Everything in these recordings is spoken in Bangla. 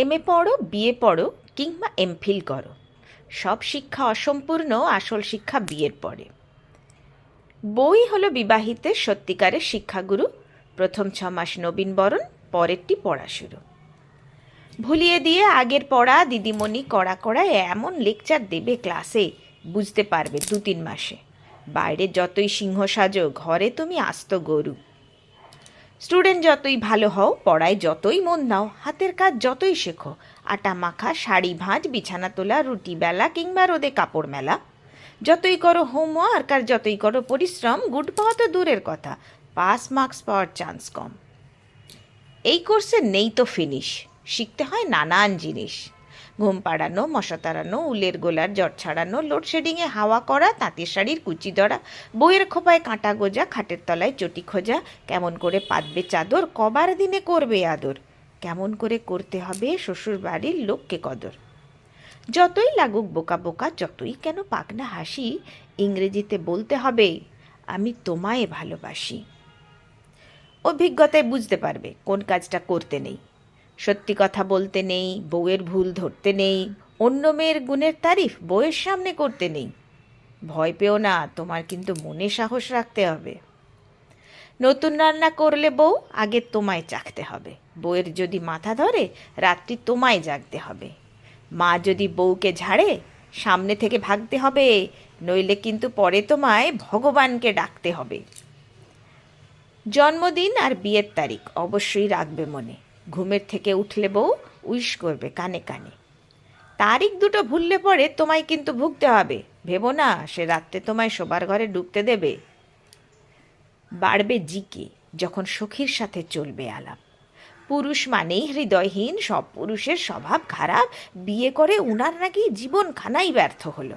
এম এ পড়ো বিএ পড়ো কিংবা এমফিল করো। সব শিক্ষা অসম্পূর্ণ, আসল শিক্ষা বিয়ের পরে। বই হলো বিবাহিতের সত্যিকারের শিক্ষাগুরু। প্রথম ছ মাস নবীন বরণ, পরেরটি পড়া শুরু। ভুলিয়ে দিয়ে আগের পড়া দিদিমণি কড়া কড়া এমন লেকচার দেবে ক্লাসে, বুঝতে পারবে দু তিন মাসে। বাইরে যতই সিংহ সাজো, ঘরে তুমি আস্ত গরু। স্টুডেন্ট যতই ভালো হও, পড়ায় যতই মন দাও, হাতের কাজ যতই শেখো, আটা মাখা, শাড়ি ভাঁজ, বিছানা তোলা, রুটি বেলা কিংবা রোদে কাপড় মেলা। যতই করো হোমওয়ার্ক আর যতই করো পরিশ্রম গুড পাওয়া তো দূরের কথা পাস মার্কস পাওয়ার চান্স কম। এই কোর্সে নেই তো ফিনিশ শিখতে হয় নানান জিনিস। ঘুম পাড়ানো, মশা তাড়ানো, উলের গোলার জ্বর ছাড়ানো লোডশেডিংয়ে হাওয়া করা, তাঁতের শাড়ির কুচি ধরা, বইয়ের খোপায় কাঁটা গোজা, খাটের তলায় চটি খোঁজা, কেমন করে পাতবে চাদর, কবার দিনে করবে আদর, কেমন করে করতে হবে শ্বশুর বাড়ির লোককে কদর। যতই লাগুক বোকা বোকা, যতই কেন পাকনা হাসি, ইংরেজিতে বলতে হবে, আমি তোমায় ভালোবাসি। অভিজ্ঞতায় বুঝতে পারবে, কোন কাজটা করতে নেই। সত্যি কথা বলতে নেই, বউয়ের ভুল ধরতে নেই, অন্য মেয়ের গুণের তারিফ বউয়ের সামনে করতে নেই। ভয় পেও না, তোমার কিন্তু মনে সাহস রাখতে হবে। নতুন রান্না করলে বউ আগে তোমায় চাখতে হবে। বউয়ের যদি মাথা ধরে, রাত্রি তোমায় জাগতে হবে। মা যদি বউকে ঝাড়ে, সামনে থেকে ভাগতে হবে, নইলে কিন্তু পরে তোমায় ভগবানকে ডাকতে হবে। জন্মদিন আর বিয়ের তারিখ অবশ্যই রাখবে মনে। ঘুমের থেকে উঠলে বউ উইশ করবে, কানে কানে। তারিখ দুটো ভুললে পরে তোমায় কিন্তু ভুগতে হবে। ভেবো না, সে রাত্রে তোমায় শোবার ঘরে ঢুকতে দেবে। বাড়বে জিকে, যখন সখীর সাথে চলবে আলাপ। পুরুষ মানেই হৃদয়হীন, সব পুরুষের স্বভাব খারাপ। বিয়ে করে উনার নাকি জীবন খানাই ব্যর্থ হলো।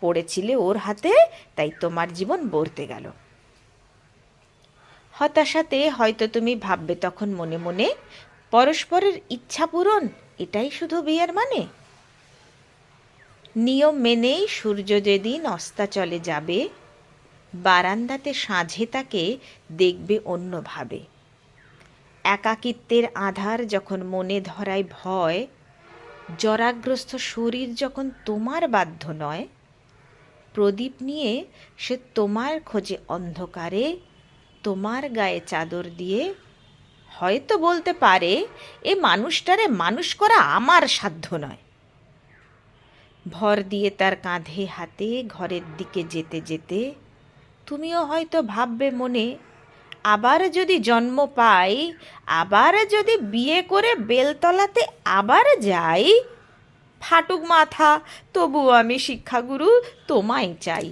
পড়েছিলে ওর হাতে, তাই তোমার জীবন বর্তে গেল। হতাশাতে হয়তো তুমি ভাববে তখন মনে মনে পরস্পরের ইচ্ছা পূরণ, এটাই শুধু বিয়ের মানে। নিয়ম মেনেই সূর্য যেদিন অস্তাচলে যাবে, বারান্দাতে সাঁঝে তাকে দেখবে অন্যভাবে একাকিত্বের আধার যখন মনে ধরায় ভয়, জরাগ্রস্ত শরীর যখন তোমার বাধ্য নয়, প্রদীপ নিয়ে সে তোমার খোঁজে অন্ধকারে, তোমার গায়ে চাদর দিয়ে হয়তো বলতে পারে, এ মানুষটারে মানুষ করা আমার সাধ্য নয়। ভর দিয়ে তার কাঁধে হাতে ঘরের দিকে যেতে যেতে, তুমিও হয়তো ভাববে মনে, আবার যদি জন্ম পাই, আবার যদি বিয়ে করে বেলতলাতে আবার যাই, ফাটুক মাথা তবু আমি শিক্ষাগুরু তোমায় চাই।